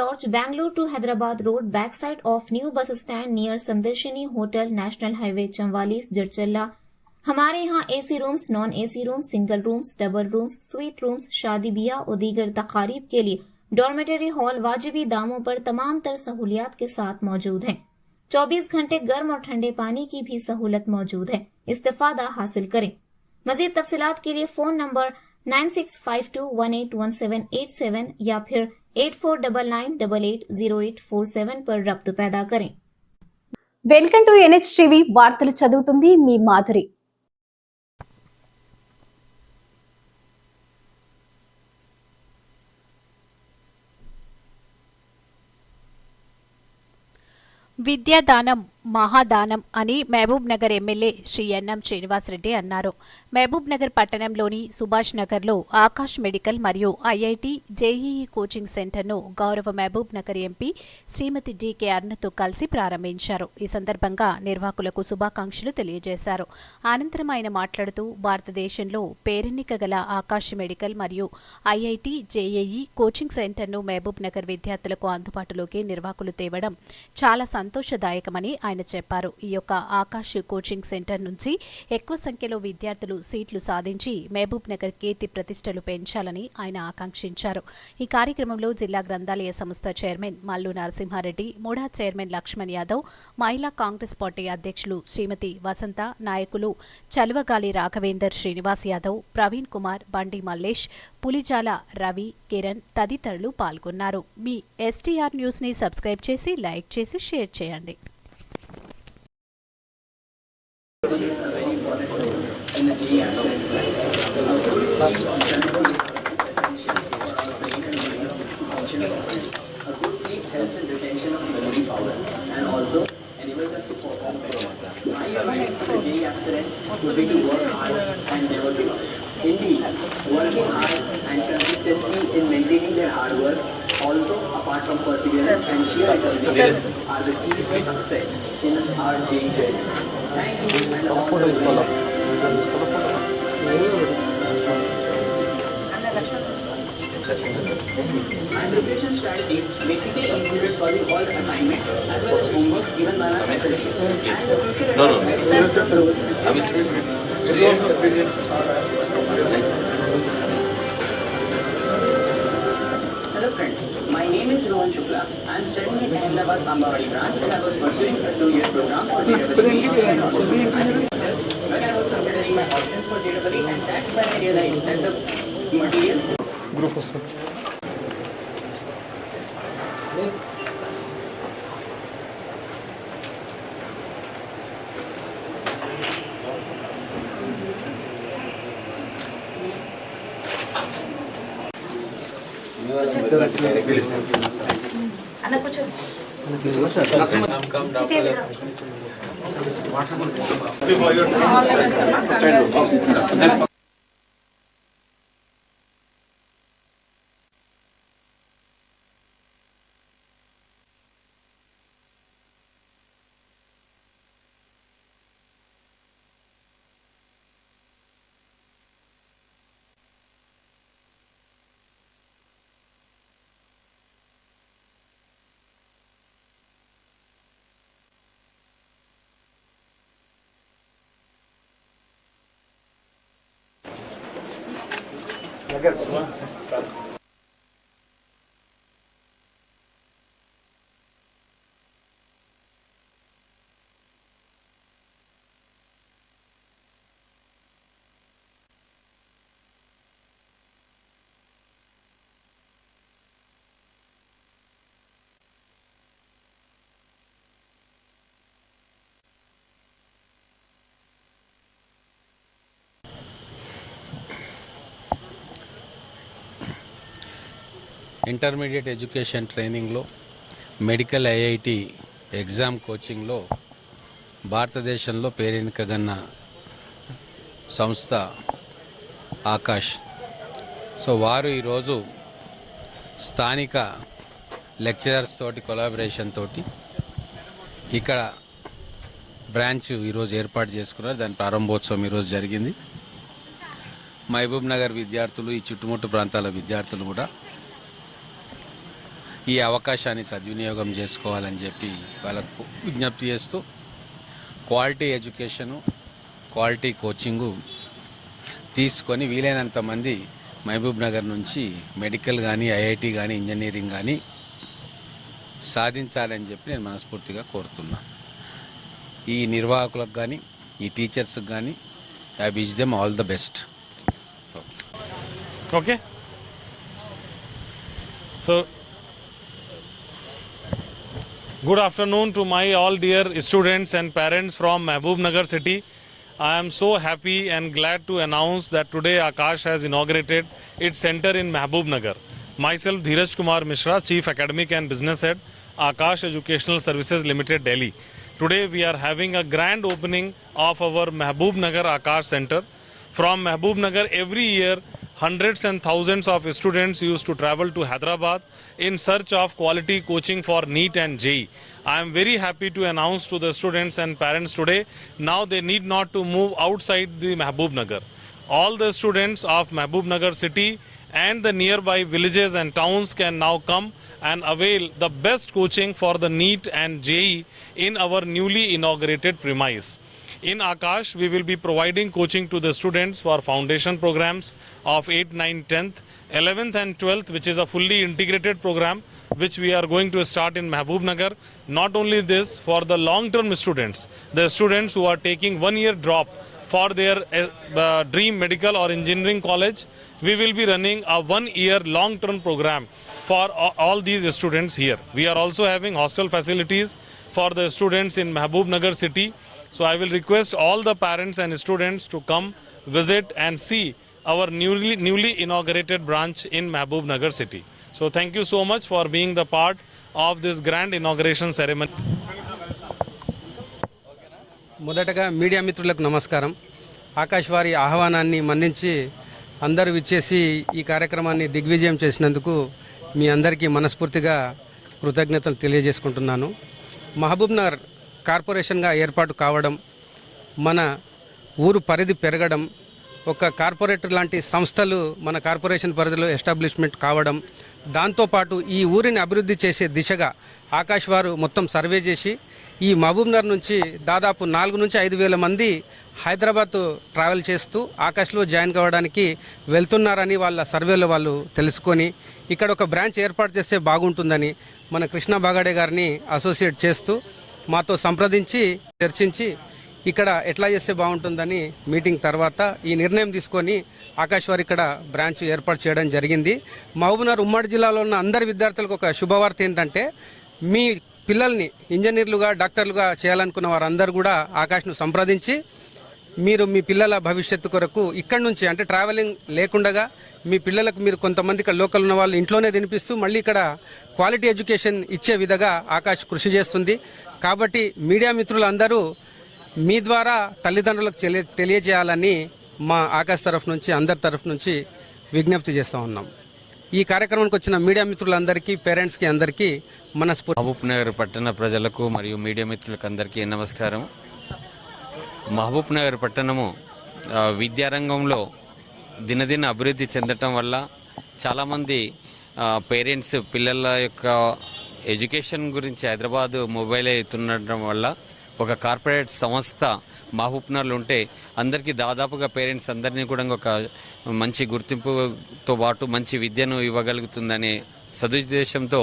Lodge, Bangalore to Hyderabad Road, backside of new bus stand near Sandarshini Hotel, National Highway, Chamwalis, Jirchalla. हमारे यहाँ AC rooms non AC rooms single rooms double rooms suite rooms शादी ब्याह और दीगर तकारीब के लिए dormitory hall वाजिबी दामों पर तमाम तर सहूलियात के साथ मौजूद हैं। 24 घंटे गर्म और ठंडे पानी की भी सहूलत मौजूद है। इस्तेफादा हासिल करें। मजीद तफसीलात के लिए phone number nine six five two one eight one seven eight seven या फिर eight four double nine double eight zero eight four seven पर रब्त पैदा करें వెల్కమ్ టు ఎన్హెచ్ టీవీ వార్తలు చదువుతుంది మీ మాధురి విద్యాదానం మహాదానం అని మహబూబ్ నగర్ ఎమ్మెల్యే శ్రీ ఎన్ఎం శ్రీనివాసరెడ్డి అన్నారు. మహబూబ్ నగర్ పట్టణంలోని సుభాష్ నగర్లో ఆకాష్ మెడికల్ మరియు ఐఐటి జేఈఈ కోచింగ్ సెంటర్ను గౌరవ మహబూబ్ నగర్ ఎంపీ శ్రీమతి డికే అరుణతో కలిసి ప్రారంభించారు. ఈ సందర్భంగా నిర్వాహకులకు శుభాకాంక్షలు తెలియజేశారు. అనంతరం ఆయన మాట్లాడుతూ భారతదేశంలో పేరెన్నిక గల ఆకాష్ మెడికల్ మరియు ఐఐటి జేఏఈ కోచింగ్ సెంటర్ను మహబూబ్ నగర్ విద్యార్థులకు అందుబాటులోకి నిర్వాహకులు తేవడం చాలా సంతోషదాయకమని ఆయన చెప్పారు. ఈ యొక్క ఆకాష్ కోచింగ్ సెంటర్ నుంచి ఎక్కువ సంఖ్యలో విద్యార్థులు సీట్లు సాధించి మహబూబ్ నగర్ కీర్తి ప్రతిష్టలు పెంచాలని ఆయన ఆకాంక్షించారు. ఈ కార్యక్రమంలో జిల్లా గ్రంథాలయ సంస్థ చైర్మన్ మల్లు నరసింహారెడ్డి మూడా చైర్మన్ లక్ష్మణ్ యాదవ్ మహిళా కాంగ్రెస్ పార్టీ అధ్యక్షులు శ్రీమతి వసంత నాయకులు చలువగాలి రాఘవేందర్ శ్రీనివాస్ యాదవ్ ప్రవీణ్ కుమార్ బండి మల్లేష్ పులిజాల రవి కిరణ్ తదితరులు పాల్గొన్నారు. మీ ఎస్టీఆర్ న్యూస్ని సబ్స్క్రైబ్ చేసి లైక్ చేసి షేర్ చేయండి. Aspirants to work hard and never give up. Indeed, working hard and consistency in maintaining their hard work also apart from perseverance and sheer determination are the keys to success in our JEE journey. Thank you and all the best. And preparation strategies basically included solving all assignments as well as homework given by faculty. Future no, no. Hello friends, my name is Rohan Shukla. I am studying in Ahmedabad Kambawadi branch and I was pursuing a two-year program for. When I was considering my options for JEE and that's when I realized that the material group আছে Legal. Intermediate education ట్రైనింగ్లో medical IIT exam కోచింగ్లో భారతదేశంలో పేరెన్నికగన్న సంస్థ Akash. So వారు ఈరోజు స్థానిక lecturers తోటి collaboration తోటి ఇక్కడ బ్రాంచ్ ఈరోజు ఏర్పాటు చేసుకున్నారు. దాని ప్రారంభోత్సవం ఈరోజు జరిగింది. మహబూబ్ నగర్ విద్యార్థులు ఈ చుట్టుముట్టు ప్రాంతాల విద్యార్థులు కూడా ఈ అవకాశాన్ని సద్వినియోగం చేసుకోవాలని చెప్పి వాళ్ళకు విజ్ఞప్తి చేస్తూ క్వాలిటీ ఎడ్యుకేషను క్వాలిటీ కోచింగు తీసుకొని వీలైనంత మంది మహబూబ్ నగర్ నుంచి మెడికల్ కానీ ఐఐటి కానీ ఇంజనీరింగ్ కానీ సాధించాలని చెప్పి నేను మనస్ఫూర్తిగా కోరుతున్నా. ఈ నిర్వాహకులకు కానీ ఈ టీచర్స్కి కానీ I wish them all the best. Okay so good afternoon to my all dear students and parents from Mehboob Nagar city. I am so happy and glad to announce that today Akash has inaugurated its center in Mehboob Nagar. Myself, Dheeraj Kumar Mishra, Chief Academic and Business Head, Akash Educational Services Limited, Delhi. Today we are having a grand opening of our Mehboob Nagar Akash Center. From Mehboob Nagar, every year hundreds and thousands of students used to travel to Hyderabad in search of quality coaching for NEET and JEE. I am very happy to announce to the students and parents today now they need not to move outside the Mehboob Nagar. All the students of Mehboob Nagar city and the nearby villages and towns can now come and avail the best coaching for the NEET and JEE in our newly inaugurated premise. In Akash, we will be providing coaching to the students for foundation programs of 8, 9, 10th, 11th, and 12th, which is a fully integrated program which we are going to start in Mehboob Nagar. Not only this, for the long term students, the students who are taking one year drop for their uh, uh, dream medical or engineering college, we will be running a one year long term program for all these students here. We are also having hostel facilities for the students in Mehboob Nagar city. So I will request all the parents and students to come visit and see our newly newly inaugurated branch in Mahabub Nagar city so thank you so much for being the part of this grand inauguration ceremony మొదటగా media మిత్రులకు నమస్కారం. ఆకాశవాణి ఆహ్వానాన్ని మన్నించి అందరూ విచ్చేసి ఈ కార్యక్రమాన్ని దిగ్విజయం చేసినందుకు మీ అందరికీ మనస్ఫూర్తిగా కృతజ్ఞతలు తెలియజేసుకుంటున్నాను. మహబూబ్ నగర్ కార్పొరేషన్గా ఏర్పాటు కావడం మన ఊరు పరిధి పెరగడం ఒక కార్పొరేటర్ లాంటి సంస్థలు మన కార్పొరేషన్ పరిధిలో ఎస్టాబ్లిష్మెంట్ కావడం దాంతోపాటు ఈ ఊరిని అభివృద్ధి చేసే దిశగా ఆకాష్ వారు మొత్తం సర్వే చేసి ఈ మహబూబ్నగర్ నుంచి దాదాపు నాలుగు నుంచి ఐదు వేల మంది హైదరాబాద్ ట్రావెల్ చేస్తూ ఆకాష్లో జాయిన్ కావడానికి వెళ్తున్నారని వాళ్ళ సర్వేలో వాళ్ళు తెలుసుకొని ఇక్కడ ఒక బ్రాంచ్ ఏర్పాటు చేస్తే బాగుంటుందని మన కృష్ణ బాగాడే గారిని అసోసియేట్ చేస్తూ మాతో సంప్రదించి చర్చించి ఇక్కడ ఎట్లా చేస్తే బాగుంటుందని మీటింగ్ తర్వాత ఈ నిర్ణయం తీసుకొని ఆకాశ్ ఇక్కడ బ్రాంచ్ ఏర్పాటు చేయడం జరిగింది. మహబూబ్నగర్ ఉమ్మడి జిల్లాలో ఉన్న అందరి విద్యార్థులకు ఒక శుభవార్త ఏంటంటే మీ పిల్లల్ని ఇంజనీర్లుగా డాక్టర్లుగా చేయాలనుకున్న వారందరూ కూడా ఆకాష్ను సంప్రదించి మీరు మీ పిల్లల భవిష్యత్తు కొరకు ఇక్కడ నుంచి అంటే ట్రావెలింగ్ లేకుండగా మీ పిల్లలకు మీరు కొంతమంది ఇక్కడ లోకల్ ఉన్న వాళ్ళు ఇంట్లోనే తినిపిస్తూ మళ్ళీ ఇక్కడ క్వాలిటీ ఎడ్యుకేషన్ ఇచ్చే విధంగా ఆకాష్ కృషి చేస్తుంది. కాబట్టి మీడియా మిత్రులందరూ మీ ద్వారా తల్లిదండ్రులకు తెలియజేయాలని మా ఆకాశ్ తరఫు నుంచి అందరి తరఫు నుంచి విజ్ఞప్తి చేస్తూ ఉన్నాం. ఈ కార్యక్రమానికి వచ్చిన మీడియా మిత్రులందరికీ పేరెంట్స్కి అందరికీ మనస్ఫూర్తి మహబూబ్ నగర్ పట్టణ ప్రజలకు మరియు మీడియా మిత్రులకు అందరికీ నమస్కారం. మహబూబ్ నగర్ పట్టణము విద్యారంగంలో దినదిన అభివృద్ధి చెందటం వల్ల చాలామంది పేరెంట్స్ పిల్లల యొక్క ఎడ్యుకేషన్ గురించి హైదరాబాద్ మొబైల్ అవుతుండటం వల్ల ఒక కార్పొరేట్ సంస్థ మహబూబ్నగర్లో ఉంటే అందరికీ దాదాపుగా పేరెంట్స్ అందరినీ కూడా ఒక మంచి గుర్తింపుతో పాటు మంచి విద్యను ఇవ్వగలుగుతుందనే సదుద్దేశంతో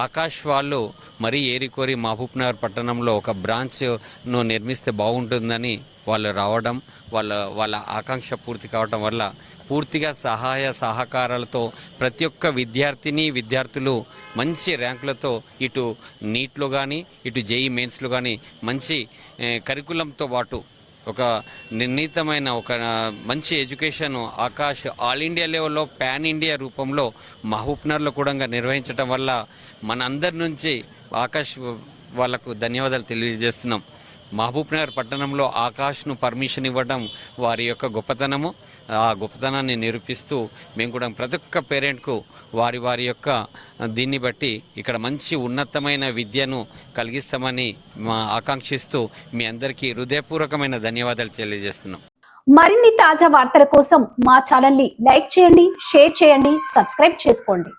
ఆకాష్ వాళ్ళు మరీ ఏరికోరి మహబూబ్నగర్ పట్టణంలో ఒక బ్రాంచ్ను నిర్మిస్తే బాగుంటుందని వాళ్ళు రావడం వాళ్ళ వాళ్ళ ఆకాంక్ష పూర్తి కావడం వల్ల పూర్తిగా సహాయ సహకారాలతో ప్రతి ఒక్క విద్యార్థిని విద్యార్థులు మంచి ర్యాంకులతో ఇటు నీట్లో కానీ ఇటు జేఈ మెయిన్స్లో కానీ మంచి కరికులంతో పాటు ఒక నిర్ణీతమైన ఒక మంచి ఎడ్యుకేషన్ ఆకాష్ ఆల్ ఇండియా లెవెల్లో పాన్ ఇండియా రూపంలో మహబూబ్నగర్లో కూడా నిర్వహించడం వల్ల మనందరి నుంచి ఆకాష్ వాళ్ళకు ధన్యవాదాలు తెలియజేస్తున్నాం. మహబూబ్నగర్ పట్టణంలో ఆకాష్ను పర్మిషన్ ఇవ్వడం వారి యొక్క గొప్పతనము. ఆ గొప్పతనాన్ని నిరూపిస్తూ మేము కూడా ప్రతి ఒక్క పేరెంట్కు వారి వారి యొక్క దీన్ని బట్టి ఇక్కడ మంచి ఉన్నతమైన విద్యను కలిగిస్తామని మా ఆకాంక్షిస్తూ మీ అందరికీ హృదయపూర్వకమైన ధన్యవాదాలు తెలియజేస్తున్నాం. మరిన్ని తాజా వార్తల కోసం మా ఛానల్ని లైక్ చేయండి షేర్ చేయండి సబ్స్క్రైబ్ చేసుకోండి.